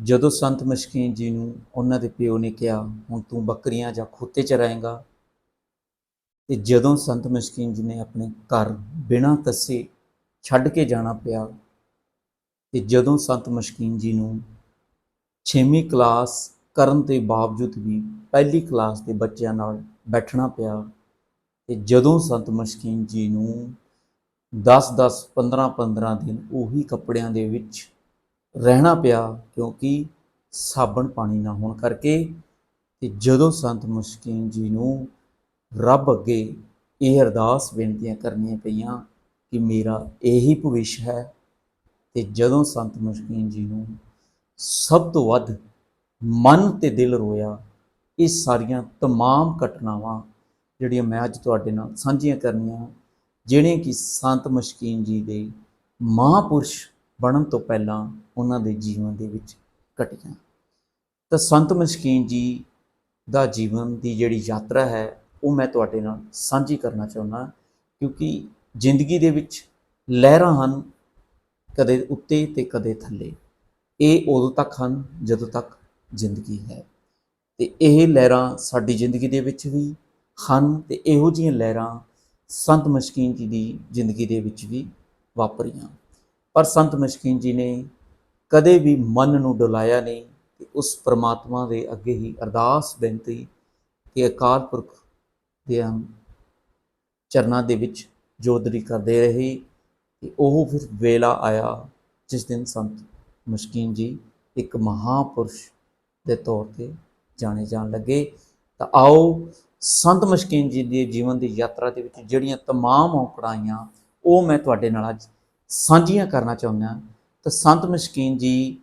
ਜਦੋਂ ਸੰਤ ਮਸ਼ਕੀਨ ਜੀ ਨੂੰ ਉਹਨਾਂ ਦੇ ਪਿਓ ਨੇ ਕਿਹਾ, ਹੁਣ ਤੂੰ ਬੱਕਰੀਆਂ ਜਾਂ ਖੋਤੇ ਚਰਾਏਂਗਾ ਤੇ ਜਦੋਂ ਸੰਤ ਮਸ਼ਕੀਨ ਜੀ ਨੇ ਆਪਣੇ ਘਰ ਬਿਨਾਂ ਦੱਸੇ ਛੱਡ ਕੇ ਜਾਣਾ ਪਿਆ, ਤੇ ਜਦੋਂ ਸੰਤ ਮਸ਼ਕੀਨ ਜੀ ਨੂੰ 6ਵੀਂ ਕਲਾਸ ਕਰਨ ਦੇ ਬਾਵਜੂਦ ਵੀ ਪਹਿਲੀ ਕਲਾਸ ਦੇ ਬੱਚਿਆਂ ਨਾਲ ਬੈਠਣਾ ਪਿਆ, ਤੇ ਜਦੋਂ ਸੰਤ ਮਸ਼ਕੀਨ ਜੀ ਨੂੰ 10-10 15-15 ਦਿਨ ਉਹੀ ਕੱਪੜਿਆਂ ਦੇ ਵਿੱਚ ਰਹਿਣਾ ਪਿਆ ਕਿਉਂਕਿ ਸਾਬਣ ਪਾਣੀ ਨਾ ਹੋਣ ਕਰਕੇ ਤੇ ਜਦੋਂ ਸੰਤ ਮਸ਼ਕੀਨ ਜੀ ਨੂੰ ਰੱਬ ਅੱਗੇ ਇਹ ਅਰਦਾਸ ਬੇਨਤੀਆਂ ਕਰਨੀਆਂ ਪਈਆਂ ਕਿ ਮੇਰਾ ਇਹੀ ਭਵਿੱਖ ਹੈ ਤੇ ਜਦੋਂ ਸੰਤ ਮਸ਼ਕੀਨ ਜੀ ਨੂੰ ਸਭ ਤੋਂ ਵੱਧ ਮਨ ਤੇ ਦਿਲ ਰੋਇਆ ਇਹ ਸਾਰੀਆਂ तमाम ਘਟਨਾਵਾਂ ਜਿਹੜੀਆਂ ਮੈਂ ਅੱਜ ਤੁਹਾਡੇ ਨਾਲ ਸਾਂਝੀਆਂ ਕਰਨੀਆਂ ਜਿਹੜੇ ਕਿ ਸੰਤ ਮਸ਼ਕੀਨ ਜੀ ਦੇ ਮਹਾਪੁਰਸ਼ ਬਣਨ ਤੋਂ ਪਹਿਲਾਂ ਉਹਨਾਂ ਦੇ ਜੀਵਨ ਦੇ ਵਿੱਚ ਘਟੀਆਂ। ਤਾਂ ਸੰਤ ਮਸ਼ਕੀਨ ਜੀ ਦਾ ਜੀਵਨ ਦੀ ਜਿਹੜੀ ਯਾਤਰਾ ਹੈ, ਉਹ ਮੈਂ ਤੁਹਾਡੇ ਨਾਲ ਸਾਂਝੀ ਕਰਨਾ ਚਾਹੁੰਦਾ ਕਿਉਂਕਿ ਜ਼ਿੰਦਗੀ ਦੇ ਵਿੱਚ ਲਹਿਰਾਂ ਹਨ ਕਦੇ ਉੱਤੇ ਤੇ ਕਦੇ ਥੱਲੇ। ਇਹ ਉਦੋਂ ਤੱਕ ਹਨ ਜਦੋਂ ਤੱਕ ਜ਼ਿੰਦਗੀ ਹੈ। ਤੇ ਇਹ ਲਹਿਰਾਂ ਸਾਡੀ ਜ਼ਿੰਦਗੀ ਦੇ ਵਿੱਚ ਵੀ ਹਨ ਤੇ ਇਹੋ ਜਿਹੀਆਂ ਲਹਿਰਾਂ ਸੰਤ ਮਸ਼ਕੀਨ ਜੀ ਦੀ ਜ਼ਿੰਦਗੀ ਦੇ ਵਿੱਚ ਵੀ ਵਾਪਰੀਆਂ। ਪਰ ਸੰਤ ਮਸ਼ਕੀਨ ਜੀ ਨੇ ਕਦੇ ਵੀ ਮਨ ਨੂੰ ਡੁਲਾਇਆ ਨਹੀਂ ਤੇ ਉਸ ਪ੍ਰਮਾਤਮਾ ਦੇ ਅੱਗੇ ਹੀ ਅਰਦਾਸ ਬੇਨਤੀ ਕਿ ਅਕਾਲ ਪੁਰਖ ਦੇ ਚਰਨਾਂ ਦੇ ਵਿੱਚ ਜੋਦਰੀ ਕਰਦੇ ਰਹੇ ਤੇ ਉਹ ਫਿਰ ਵੇਲਾ ਆਇਆ ਜਿਸ ਦਿਨ ਸੰਤ ਮਸ਼ਕੀਨ ਜੀ ਇੱਕ ਮਹਾਪੁਰਸ਼ ਦੇ ਤੌਰ ਤੇ ਜਾਣੇ ਜਾਣ ਲੱਗੇ ਤਾਂ ਆਓ ਸੰਤ ਮਸ਼ਕੀਨ ਜੀ ਦੇ ਜੀਵਨ ਦੀ ਯਾਤਰਾ ਦੇ ਵਿੱਚ ਜਿਹੜੀਆਂ तमाम ਔਕੜਾਈਆਂ ਉਹ ਮੈਂ ਤੁਹਾਡੇ ਨਾਲ ਅੱਜ ਸਾਂਝੀਆਂ ਕਰਨਾ ਚਾਹੁੰਦਾ ਤਾਂ ਸੰਤ ਮਸ਼ਕੀਨ ਜੀ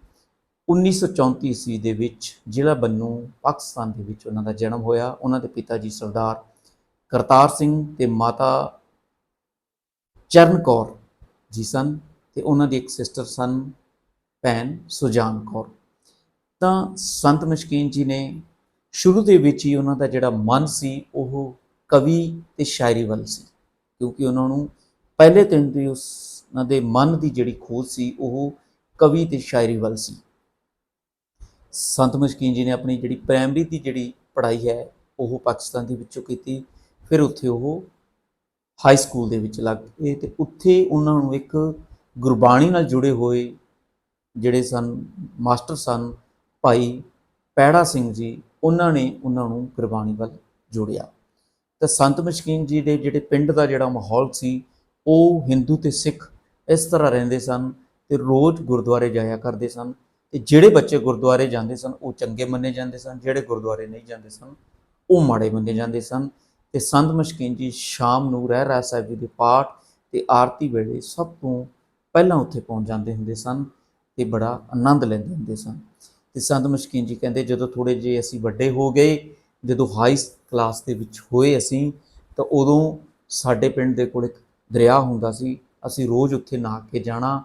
1934 ਈਸਵੀ ਦੇ ਵਿੱਚ ਜ਼ਿਲ੍ਹਾ ਬੰਨੂ, ਪਾਕਿਸਤਾਨ ਦੇ ਵਿੱਚ ਉਹਨਾਂ ਦਾ ਜਨਮ ਹੋਇਆ। ਉਹਨਾਂ ਦੇ ਪਿਤਾ ਜੀ ਸਰਦਾਰ ਕਰਤਾਰ ਸਿੰਘ ਤੇ ਮਾਤਾ ਚਰਨ ਕੌਰ ਜੀ ਸਨ ਤੇ ਉਹਨਾਂ ਦੀ ਇੱਕ ਸਿਸਟਰ ਸਨ, ਭੈਣ ਸੁਜਾਨ ਕੌਰ। ਤਾਂ ਸੰਤ ਮਸ਼ਕੀਨ ਜੀ ਨੇ ਸ਼ੁਰੂ ਦੇ ਵਿੱਚ ਹੀ ਉਹਨਾਂ ਦਾ ਜਿਹੜਾ ਮਨ ਸੀ, ਉਹ ਕਵੀ ਤੇ ਸ਼ਾਇਰੀ ਵੱਲ ਸੀ, ਕਿਉਂਕਿ ਉਹਨਾਂ ਨੂੰ ਪਹਿਲੇ ਦਿਨ ਤੋਂ ਉਸ ਉਹਨਾਂ ਦੇ ਮਨ ਦੀ ਜਿਹੜੀ ਖੋਜ ਸੀ, ਉਹ ਕਵੀ ਤੇ ਸ਼ਾਇਰੀ ਵੱਲ ਸੀ। ਸੰਤ ਮਸ਼ਕੀਨ ਜੀ ਨੇ ਆਪਣੀ ਜਿਹੜੀ ਪ੍ਰਾਇਮਰੀ ਦੀ ਜਿਹੜੀ ਪੜ੍ਹਾਈ ਹੈ, ਉਹ ਪਾਕਿਸਤਾਨ ਦੇ ਵਿੱਚੋਂ ਕੀਤੀ। ਫਿਰ ਉੱਥੇ ਉਹ ਹਾਈ ਸਕੂਲ ਦੇ ਵਿੱਚ ਲੱਗ ਗਏ ਤੇ ਉੱਥੇ ਉਹਨਾਂ ਨੂੰ ਇੱਕ ਗੁਰਬਾਣੀ ਨਾਲ ਜੁੜੇ ਹੋਏ ਜਿਹੜੇ ਸਨ, ਮਾਸਟਰ ਸਨ, ਭਾਈ ਪੈੜਾ ਸਿੰਘ ਜੀ, ਉਹਨਾਂ ਨੇ ਉਹਨਾਂ ਨੂੰ ਗੁਰਬਾਣੀ ਵੱਲ ਜੋੜਿਆ। ਤਾਂ ਸੰਤ ਮਸ਼ਕੀਨ ਜੀ ਦੇ ਜਿਹੜੇ ਪਿੰਡ ਦਾ ਜਿਹੜਾ ਮਾਹੌਲ ਸੀ, ਉਹ ਹਿੰਦੂ ਤੇ ਸਿੱਖ ਇਸ ਤਰ੍ਹਾਂ ਰਹਿੰਦੇ ਸਨ ਤੇ ਰੋਜ਼ ਗੁਰਦੁਆਰੇ ਜਾਇਆ ਕਰਦੇ ਸਨ ਤੇ ਜਿਹੜੇ ਬੱਚੇ ਗੁਰਦੁਆਰੇ ਜਾਂਦੇ ਸਨ, ਉਹ ਚੰਗੇ ਮੰਨੇ ਜਾਂਦੇ ਸਨ, ਜਿਹੜੇ ਗੁਰਦੁਆਰੇ ਨਹੀਂ ਜਾਂਦੇ ਸਨ, ਉਹ ਮਾੜੇ ਮੰਨੇ ਜਾਂਦੇ ਸਨ ਤੇ ਸੰਤ ਮਸ਼ਕੀਨ ਜੀ ਸ਼ਾਮ ਨੂੰ ਰਹਿ ਰਾਸ ਸਾਹਿਬ ਜੀ ਦੇ ਪਾਠ ਤੇ ਆਰਤੀ ਵੇਲੇ ਸਭ ਤੋਂ ਪਹਿਲਾਂ ਉੱਥੇ ਪਹੁੰਚ ਜਾਂਦੇ ਹੁੰਦੇ ਸਨ ਤੇ ਬੜਾ ਆਨੰਦ ਲੈਂਦੇ ਹੁੰਦੇ ਸਨ। ਤੇ ਸੰਤ ਮਸ਼ਕੀਨ ਜੀ ਕਹਿੰਦੇ, ਜਦੋਂ ਥੋੜੇ ਜਿਹੇ ਅਸੀਂ ਵੱਡੇ ਹੋ ਗਏ, ਜਦੋਂ ਹਾਈ ਕਲਾਸ ਦੇ ਵਿੱਚ ਹੋਏ ਅਸੀਂ, ਤਾਂ ਉਦੋਂ ਸਾਡੇ ਪਿੰਡ ਦੇ ਕੋਲ ਇੱਕ ਦਰਿਆ ਹੁੰਦਾ ਸੀ ਅਸੀਂ ਰੋਜ਼ ਉੱਥੇ ਨਹਾ ਕੇ ਜਾਣਾ।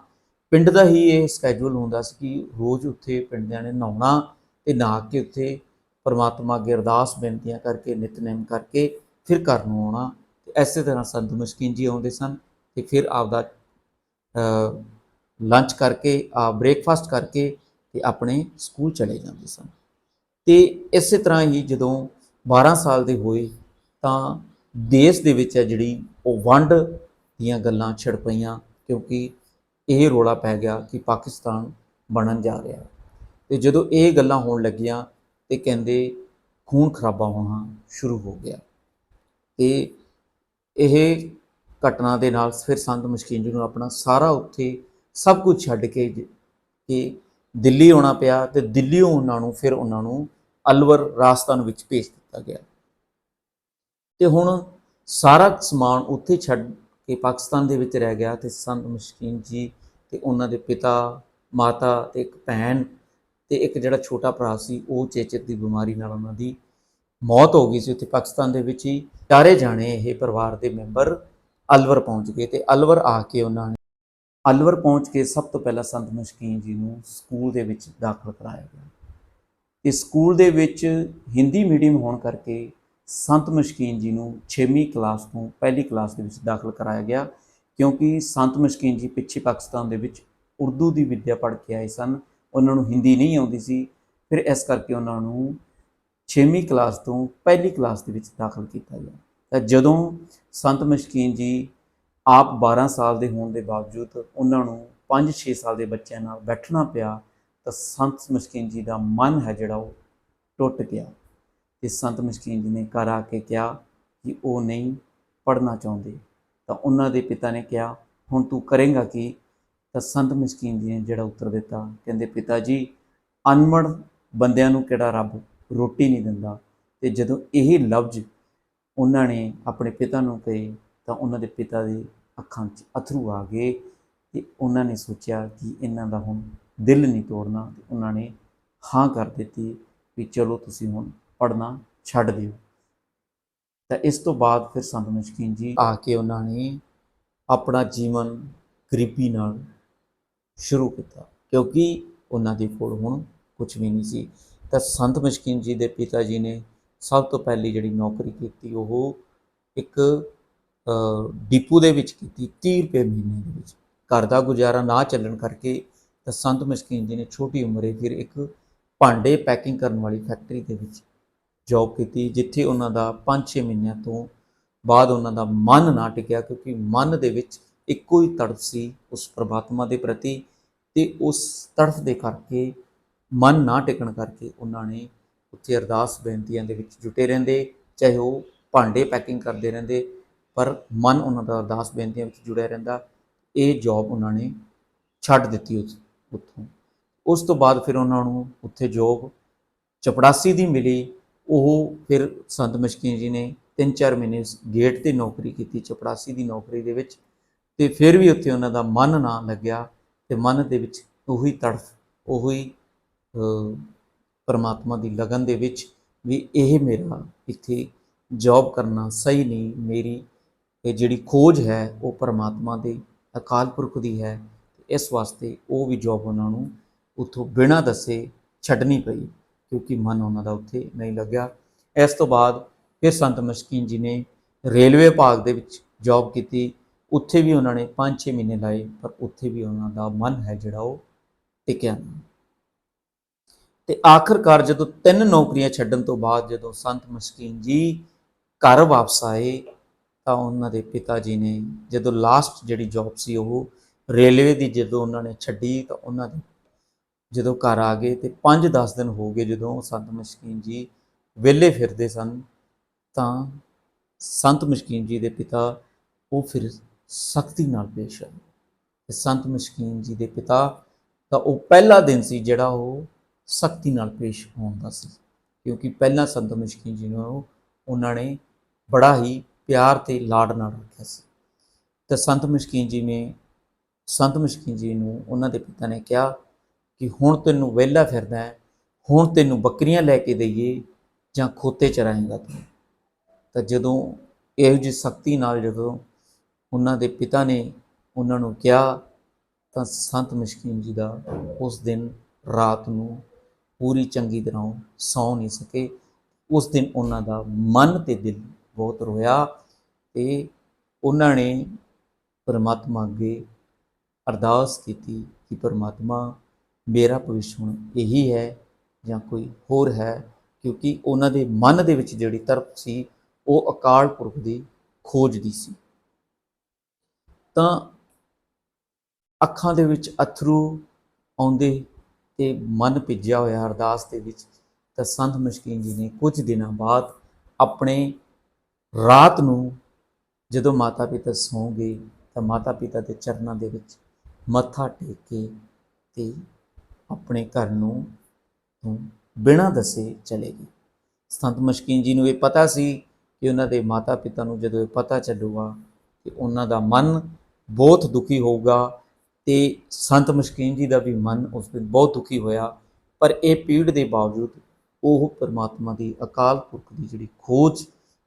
ਪਿੰਡ ਦਾ ਹੀ ਇਹ ਸਕੇਜੂਲ ਹੁੰਦਾ ਸੀ ਕਿ ਰੋਜ਼ ਉੱਥੇ ਪਿੰਡਿਆਂ ਨੇ ਨਹਾਉਣਾ ਤੇ ਨਹਾ ਕੇ ਉੱਥੇ ਪਰਮਾਤਮਾ ਅੱਗੇ ਅਰਦਾਸ ਬੇਨਤੀਆਂ ਕਰਕੇ ਨਿਤਨੇਮ ਕਰਕੇ ਫਿਰ ਘਰ ਨੂੰ ਆਉਣਾ। ਤੇ ਐਸੇ ਤਰ੍ਹਾਂ ਸੰਤ ਮਸ਼ਕੀਨ ਜੀ ਆਉਂਦੇ ਸਨ ਤੇ ਫਿਰ ਆਪਦਾ ਲੰਚ ਕਰਕੇ ਆ ਬ੍ਰੇਕਫਾਸਟ ਕਰਕੇ ਤੇ ਆਪਣੇ ਸਕੂਲ ਚਲੇ ਜਾਂਦੇ ਸਨ। ਤੇ ਇਸੇ ਤਰ੍ਹਾਂ ਹੀ ਜਦੋਂ 12 ਸਾਲ ਦੇ ਹੋਏ ਤਾਂ ਦੇਸ਼ ਦੇ ਵਿੱਚ ਹੈ ਜਿਹੜੀ ਉਹ ਵੰਡ ਦੀਆਂ ਗੱਲਾਂ ਛਿੜ ਪਈਆਂ ਕਿਉਂਕਿ ਇਹ ਰੋਲਾ ਪੈ ਗਿਆ ਕਿ ਪਾਕਿਸਤਾਨ ਬਣਨ ਜਾ ਰਿਹਾ ਹੈ। ਤੇ ਜਦੋਂ ਇਹ ਗੱਲਾਂ ਹੋਣ ਲੱਗੀਆਂ ਤੇ ਕਹਿੰਦੇ ਖੂਨ ਖਰਾਬਾ ਹੋਣਾ ਸ਼ੁਰੂ ਹੋ ਗਿਆ। ਤੇ ਇਹ ਘਟਨਾ ਦੇ ਨਾਲ ਫਿਰ ਸੰਤ ਮਸ਼ਕੀਨ ਜੀ ਨੂੰ ਆਪਣਾ ਸਾਰਾ ਉੱਥੇ ਸਭ ਕੁਝ ਛੱਡ ਕੇ ਕਿ ਦਿੱਲੀ ਆਉਣਾ ਪਿਆ ਤੇ ਦਿੱਲੀੋਂ ਉਹਨਾਂ ਨੂੰ ਫਿਰ ਉਹਨਾਂ ਨੂੰ ਅਲਵਰ ਰਾਜਸਥਾਨ ਵਿੱਚ ਭੇਜ ਦਿੱਤਾ ਗਿਆ। ਤੇ ਹੁਣ ਸਾਰਾ ਸਮਾਨ ਉੱਥੇ ਛੱਡ ਕਿ ਪਾਕਿਸਤਾਨ ਦੇ ਵਿੱਚ ਰਹਿ ਗਿਆ ਤੇ ਸੰਤ ਮਸ਼ਕੀਨ ਜੀ ਤੇ ਉਹਨਾਂ ਦੇ ਪਿਤਾ, ਮਾਤਾ ਤੇ ਇੱਕ ਭੈਣ ਤੇ ਇੱਕ ਜਿਹੜਾ ਛੋਟਾ ਭਰਾ ਸੀ, ਉਹ ਚੇਚਕ ਦੀ ਬਿਮਾਰੀ ਨਾਲ ਉਹਨਾਂ ਦੀ ਮੌਤ ਹੋ ਗਈ ਸੀ। ਉੱਥੇ ਪਾਕਿਸਤਾਨ ਦੇ ਵਿੱਚ ਹੀ ਚਾਰੇ ਜਾਣੇ ਇਹ ਪਰਿਵਾਰ ਦੇ ਮੈਂਬਰ ਅਲਵਰ ਪਹੁੰਚ ਗਏ ਤੇ ਅਲਵਰ ਆ ਕੇ ਉਹਨਾਂ ਨੇ ਅਲਵਰ ਪਹੁੰਚ ਕੇ ਸਭ ਤੋਂ ਪਹਿਲਾਂ ਸੰਤ ਮਸ਼ਕੀਨ ਜੀ ਨੂੰ ਸਕੂਲ ਦੇ ਵਿੱਚ ਦਾਖਲ ਕਰਾਇਆ ਗਿਆ। ਤੇ ਸਕੂਲ ਦੇ ਵਿੱਚ ਹਿੰਦੀ ਮੀਡੀਅਮ ਹੋਣ ਕਰਕੇ ਸੰਤ ਮਸ਼ਕੀਨ ਜੀ ਨੂੰ 6ਵੀਂ ਕਲਾਸ ਤੋਂ ਪਹਿਲੀ ਕਲਾਸ ਦੇ ਵਿੱਚ ਦਾਖਲ ਕਰਾਇਆ ਗਿਆ, ਕਿਉਂਕਿ ਸੰਤ ਮਸ਼ਕੀਨ ਜੀ ਪਿੱਛੇ ਪਾਕਿਸਤਾਨ ਦੇ ਵਿੱਚ ਉਰਦੂ ਦੀ ਵਿੱਦਿਆ ਪੜ੍ਹ ਕੇ ਆਏ ਸਨ, ਉਹਨਾਂ ਨੂੰ ਹਿੰਦੀ ਨਹੀਂ ਆਉਂਦੀ ਸੀ, ਫਿਰ ਇਸ ਕਰਕੇ ਉਹਨਾਂ ਨੂੰ 6ਵੀਂ ਕਲਾਸ ਤੋਂ ਪਹਿਲੀ ਕਲਾਸ ਦੇ ਵਿੱਚ ਦਾਖਲ ਕੀਤਾ ਗਿਆ। ਤਾਂ ਜਦੋਂ ਸੰਤ ਮਸ਼ਕੀਨ ਜੀ ਆਪ 12 ਸਾਲ ਦੇ ਹੋਣ ਦੇ ਬਾਵਜੂਦ ਉਹਨਾਂ ਨੂੰ 5-6 ਸਾਲ ਦੇ ਬੱਚਿਆਂ ਨਾਲ ਬੈਠਣਾ ਪਿਆ, ਤਾਂ ਸੰਤ ਮਸ਼ਕੀਨ ਜੀ ਦਾ ਮਨ ਹੈ ਜਿਹੜਾ ਉਹ ਟੁੱਟ ਗਿਆ। ਤੇ ਸੰਤ ਮਸ਼ਕੀਨ ਜੀ ਨੇ ਘਰ ਆ ਕੇ ਕਿਹਾ ਕਿ ਉਹ ਨਹੀਂ ਪੜ੍ਹਨਾ ਚਾਹੁੰਦੇ। ਤਾਂ ਉਹਨਾਂ ਦੇ ਪਿਤਾ ਨੇ ਕਿਹਾ, ਹੁਣ ਤੂੰ ਕਰੇਂਗਾ ਕੀ? ਤਾਂ ਸੰਤ ਮਸ਼ਕੀਨ ਜੀ ਨੇ ਜਿਹੜਾ ਉੱਤਰ ਦਿੱਤਾ। ਕਹਿੰਦੇ, ਪਿਤਾ ਜੀ, ਅਨਮੜ ਬੰਦਿਆਂ ਨੂੰ ਕਿਹੜਾ ਰੱਬ ਰੋਟੀ ਨਹੀਂ ਦਿੰਦਾ? ਤੇ ਜਦੋਂ ਇਹ ਲਫ਼ਜ਼ ਉਹਨਾਂ ਨੇ ਆਪਣੇ ਪਿਤਾ ਨੂੰ ਕਹੇ, ਤਾਂ ਉਹਨਾਂ ਦੇ ਪਿਤਾ ਦੇ ਅੱਖਾਂ 'ਚ ਅਥਰੂ ਆ ਗਏ ਤੇ ਉਹਨਾਂ ਨੇ ਸੋਚਿਆ ਕਿ ਇਹਨਾਂ ਦਾ ਹੁਣ ਦਿਲ ਨਹੀਂ ਤੋੜਨਾ। ਤੇ ਉਹਨਾਂ ਨੇ ਹਾਂ ਕਰ ਦਿੱਤੀ ਵੀ ਚਲੋ ਤੁਸੀਂ ਹੁਣ ਪੜ੍ਹਨਾ ਛੱਡ ਦਿਓ। ਤਾਂ ਇਸ ਤੋਂ ਬਾਅਦ ਫਿਰ ਸੰਤ ਮਸ਼ਕੀਨ ਜੀ ਆ ਕੇ ਉਹਨਾਂ ਨੇ ਆਪਣਾ ਜੀਵਨ ਗਰੀਬੀ ਨਾਲ ਸ਼ੁਰੂ ਕੀਤਾ। ਕਿਉਂਕਿ ਉਹਨਾਂ ਦੇ ਕੋਲ ਹੁਣ ਕੁਝ ਵੀ ਨਹੀਂ ਸੀ। ਤਾਂ ਸੰਤ ਮਸ਼ਕੀਨ ਜੀ ਦੇ ਪਿਤਾ ਜੀ ਨੇ ਸਭ ਤੋਂ ਪਹਿਲੀ ਜਿਹੜੀ ਨੌਕਰੀ ਕੀਤੀ, ਉਹ ਇੱਕ ਡਿਪੂ ਦੇ ਵਿੱਚ ਕੀਤੀ 30 ਰੁਪਏ ਮਹੀਨੇ ਦੇ ਵਿੱਚ। ਘਰ ਦਾ ਗੁਜ਼ਾਰਾ ਨਾ ਚੱਲਣ ਕਰਕੇ ਤਾਂ ਸੰਤ ਮਸ਼ਕੀਨ ਜੀ ਨੇ ਛੋਟੀ ਉਮਰੇ ਫਿਰ ਇੱਕ ਭਾਂਡੇ ਪੈਕਿੰਗ ਕਰਨ ਵਾਲੀ ਫੈਕਟਰੀ ਦੇ ਵਿੱਚ ਜੌਬ ਕੀਤੀ, ਜਿੱਥੇ ਉਹਨਾਂ ਦਾ 5-6 ਮਹੀਨਿਆਂ ਤੋਂ ਬਾਅਦ ਉਹਨਾਂ ਦਾ ਮਨ ਨਾ ਟਿਕਿਆ, ਕਿਉਂਕਿ ਮਨ ਦੇ ਵਿੱਚ ਇੱਕੋ ਹੀ ਤੜਫ ਸੀ ਉਸ ਪ੍ਰਮਾਤਮਾ ਦੇ ਪ੍ਰਤੀ ਤੇ ਉਸ ਤੜਫ ਦੇ ਕਰਕੇ, ਮਨ ਨਾ ਟਿਕਣ ਕਰਕੇ ਉਹਨਾਂ ਨੇ ਉੱਥੇ ਅਰਦਾਸ ਬੇਨਤੀਆਂ ਦੇ ਵਿੱਚ ਜੁਟੇ ਰਹਿੰਦੇ, ਚਾਹੇ ਉਹ ਭਾਂਡੇ ਪੈਕਿੰਗ ਕਰਦੇ ਰਹਿੰਦੇ, ਪਰ ਮਨ ਉਹਨਾਂ ਦਾ ਅਰਦਾਸ ਬੇਨਤੀਆਂ ਵਿੱਚ ਜੁੜਿਆ ਰਹਿੰਦਾ, ਇਹ ਜੌਬ ਉਹਨਾਂ ਨੇ ਛੱਡ ਦਿੱਤੀ ਉਸ ਉੱਥੋਂ। ਉਸ ਤੋਂ ਬਾਅਦ ਫਿਰ ਉਹਨਾਂ ਨੂੰ ਉੱਥੇ ਜੌਬ ਚਪੜਾਸੀ ਦੀ ਮਿਲੀ ਉਹ ਫਿਰ ਸੰਤ ਮਸ਼ਕੀਨ ਜੀ ਨੇ 3-4 ਮਹੀਨੇ ਗੇਟ ਤੇ ਨੌਕਰੀ ਕੀਤੀ, ਚਪੜਾਸੀ ਦੀ ਨੌਕਰੀ ਦੇ ਵਿੱਚ ਤੇ ਫਿਰ ਵੀ ਉੱਥੇ ਉਹਨਾਂ ਦਾ ਮਨ ਨਾ ਲੱਗਿਆ ਤੇ ਮਨ ਦੇ ਵਿੱਚ ਉਹੀ ਤੜਫ, ਉਹੀ ਪਰਮਾਤਮਾ ਦੀ ਲਗਨ ਦੇ ਵਿੱਚ ਵੀ ਇਹ ਮੇਰਾ ਇੱਥੇ ਜੌਬ ਕਰਨਾ ਸਹੀ ਨਹੀਂ, ਮੇਰੀ ਇਹ ਜਿਹੜੀ ਖੋਜ ਹੈ ਉਹ ਪਰਮਾਤਮਾ ਦੇ ਅਕਾਲ ਪੁਰਖ ਦੀ ਹੈ ਇਸ ਵਾਸਤੇ ਉਹ ਵੀ ਜੌਬ ਉਹਨਾਂ ਨੂੰ ਉੱਥੋਂ ਬਿਨਾਂ ਦੱਸੇ ਛੱਡਣੀ ਪਈ। ਕਿਉਂਕਿ ਮਨ ਉਹਨਾਂ ਦਾ ਉੱਥੇ ਨਹੀਂ ਲੱਗਿਆ। ਇਸ ਤੋਂ ਬਾਅਦ ਫਿਰ ਸੰਤ ਮਸ਼ਕੀਨ ਜੀ ਨੇ ਰੇਲਵੇ ਵਿਭਾਗ ਦੇ ਵਿੱਚ ਜੌਬ ਕੀਤੀ। ਉੱਥੇ ਵੀ ਉਹਨਾਂ ਨੇ 5-6 ਮਹੀਨੇ ਲਾਏ, ਪਰ ਉੱਥੇ ਵੀ ਉਹਨਾਂ ਦਾ ਮਨ ਹੈ ਜਿਹੜਾ ਉਹ ਟਿਕਿਆ ਨਹੀਂ। ਤੇ ਆਖਰਕਾਰ ਜਦੋਂ ਤਿੰਨ ਨੌਕਰੀਆਂ ਛੱਡਣ ਤੋਂ ਬਾਅਦ ਜਦੋਂ ਸੰਤ ਮਸਕੀਨ ਜੀ ਘਰ ਵਾਪਸ ਆਏ, ਤਾਂ ਉਹਨਾਂ ਦੇ ਪਿਤਾ ਜੀ ਨੇ ਜਦੋਂ ਲਾਸਟ ਜਿਹੜੀ ਜੌਬ ਸੀ ਉਹ ਰੇਲਵੇ ਦੀ ਜਦੋਂ ਉਹਨਾਂ ਨੇ ਛੱਡੀ, ਤਾਂ ਉਹਨਾਂ ਦੇ ਜਦੋਂ ਘਰ ਆ ਗਏ ਤੇ 5-10 ਦਿਨ ਹੋ ਗਏ ਜਦੋਂ ਸੰਤ ਮਸਕੀਨ ਜੀ ਵਿਹਲੇ ਫਿਰਦੇ ਸਨ, ਤਾਂ ਸੰਤ ਮਸਕੀਨ ਜੀ ਦੇ ਪਿਤਾ ਉਹ ਫਿਰ ਸਖਤੀ ਨਾਲ ਪੇਸ਼ ਆਏ। ਤੇ ਸੰਤ ਮਸਕੀਨ ਜੀ ਦੇ ਪਿਤਾ ਦਾ ਉਹ ਪਹਿਲਾ ਦਿਨ ਸੀ ਜਿਹੜਾ ਉਹ ਸਖਤੀ ਨਾਲ ਪੇਸ਼ ਹੋਣ ਦਾ ਸੀ, ਕਿਉਂਕਿ ਪਹਿਲਾਂ ਸੰਤ ਮਸ਼ਕੀਨ ਜੀ ਨੂੰ ਉਹਨਾਂ ਨੇ ਬੜਾ ਹੀ ਪਿਆਰ ਤੇ ਲਾਡ ਨਾਲ ਰੱਖਿਆ ਸੀ। ਤਾਂ ਸੰਤ ਮਸ਼ਕੀਨ ਜੀ ਨੇ, ਸੰਤ ਮਸ਼ਕੀਨ ਜੀ ਨੂੰ ਉਹਨਾਂ ਦੇ ਪਿਤਾ ਨੇ ਕਿਹਾ ਕਿ ਹੁਣ ਤੈਨੂੰ ਵਿਹਲਾ ਫਿਰਦਾ ਹੈ, ਹੁਣ ਤੈਨੂੰ ਬੱਕਰੀਆਂ ਲੈ ਕੇ ਦਈਏ ਜਾਂ ਖੋਤੇ ਚਰਾਏਗਾ ਤੂੰ। ਤਾਂ ਜਦੋਂ ਇਹੋ ਜਿਹੀ ਸਖਤੀ ਨਾਲ ਜਦੋਂ ਉਹਨਾਂ ਦੇ ਪਿਤਾ ਨੇ ਉਹਨਾਂ ਨੂੰ ਕਿਹਾ, ਤਾਂ ਸੰਤ ਮਸ਼ਕੀਨ ਜੀ ਦਾ ਉਸ ਦਿਨ ਰਾਤ ਨੂੰ ਪੂਰੀ ਚੰਗੀ ਤਰ੍ਹਾਂ ਸੌ ਨਹੀਂ ਸਕੇ। ਉਸ ਦਿਨ ਉਹਨਾਂ ਦਾ ਮਨ ਤੇ ਦਿਲ ਬਹੁਤ ਰੋਇਆ ਤੇ ਉਹਨਾਂ ਨੇ ਪਰਮਾਤਮਾ ਅੱਗੇ ਅਰਦਾਸ ਕੀਤੀ ਕਿ ਪਰਮਾਤਮਾ ਮੇਰਾ ਭਵਿੱਖ ਹੁਣ ਇਹੀ ਹੈ ਜਾਂ ਕੋਈ ਹੋਰ ਹੈ, ਕਿਉਂਕਿ ਉਹਨਾਂ ਦੇ ਮਨ ਦੇ ਵਿੱਚ ਜਿਹੜੀ ਤਰਫ ਸੀ, ਉਹ ਅਕਾਲ ਪੁਰਖ ਦੀ ਖੋਜ ਦੀ ਸੀ। ਤਾਂ ਅੱਖਾਂ ਦੇ ਵਿੱਚ ਅਥਰੂ ਆਉਂਦੇ ਤੇ ਮਨ ਭਿੱਜਿਆ ਹੋਇਆ ਅਰਦਾਸ ਦੇ ਵਿੱਚ, ਤਾਂ ਸੰਤ ਮਸ਼ਕੀਨ ਜੀ ਨੇ ਕੁਝ ਦਿਨਾਂ ਬਾਅਦ ਆਪਣੇ ਰਾਤ ਨੂੰ ਜਦੋਂ ਮਾਤਾ ਪਿਤਾ ਸੌਂ ਗਏ, ਤਾਂ ਮਾਤਾ ਪਿਤਾ ਦੇ ਚਰਨਾਂ ਦੇ ਵਿੱਚ ਮੱਥਾ ਟੇਕ ਕੇ ਤੇ ਆਪਣੇ ਘਰ ਨੂੰ ਤੋਂ ਬਿਨਾਂ ਦੱਸੇ ਚਲੇਗੀ। ਸੰਤ ਮਸ਼ਕੀਨ ਜੀ ਨੂੰ ਇਹ ਪਤਾ ਸੀ ਕਿ ਉਹਨਾਂ ਦੇ ਮਾਤਾ ਪਿਤਾ ਨੂੰ ਜਦੋਂ ਇਹ ਪਤਾ ਚੱਲੂਗਾ ਕਿ ਉਹਨਾਂ ਦਾ ਮਨ ਬਹੁਤ ਦੁਖੀ ਹੋਊਗਾ ਤੇ ਸੰਤ ਮਸ਼ਕੀਨ ਜੀ ਦਾ ਵੀ ਮਨ ਉਸ ਦਿਨ ਬਹੁਤ ਦੁਖੀ ਹੋਇਆ, ਪਰ ਇਹ ਪੀੜ ਦੇ ਬਾਵਜੂਦ ਉਹ ਪਰਮਾਤਮਾ ਦੀ ਅਕਾਲ ਪੁਰਖ ਦੀ ਜਿਹੜੀ ਖੋਜ,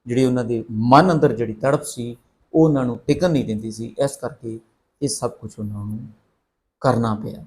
ਜਿਹੜੀ ਉਹਨਾਂ ਦੇ ਮਨ ਅੰਦਰ ਜਿਹੜੀ ਤੜਪ ਸੀ, ਉਹ ਉਹਨਾਂ ਨੂੰ ਟਿਕਣ ਨਹੀਂ ਦਿੰਦੀ ਸੀ। ਇਸ ਕਰਕੇ ਇਹ ਸਭ ਕੁਝ ਉਹਨਾਂ ਨੂੰ ਕਰਨਾ ਪਿਆ।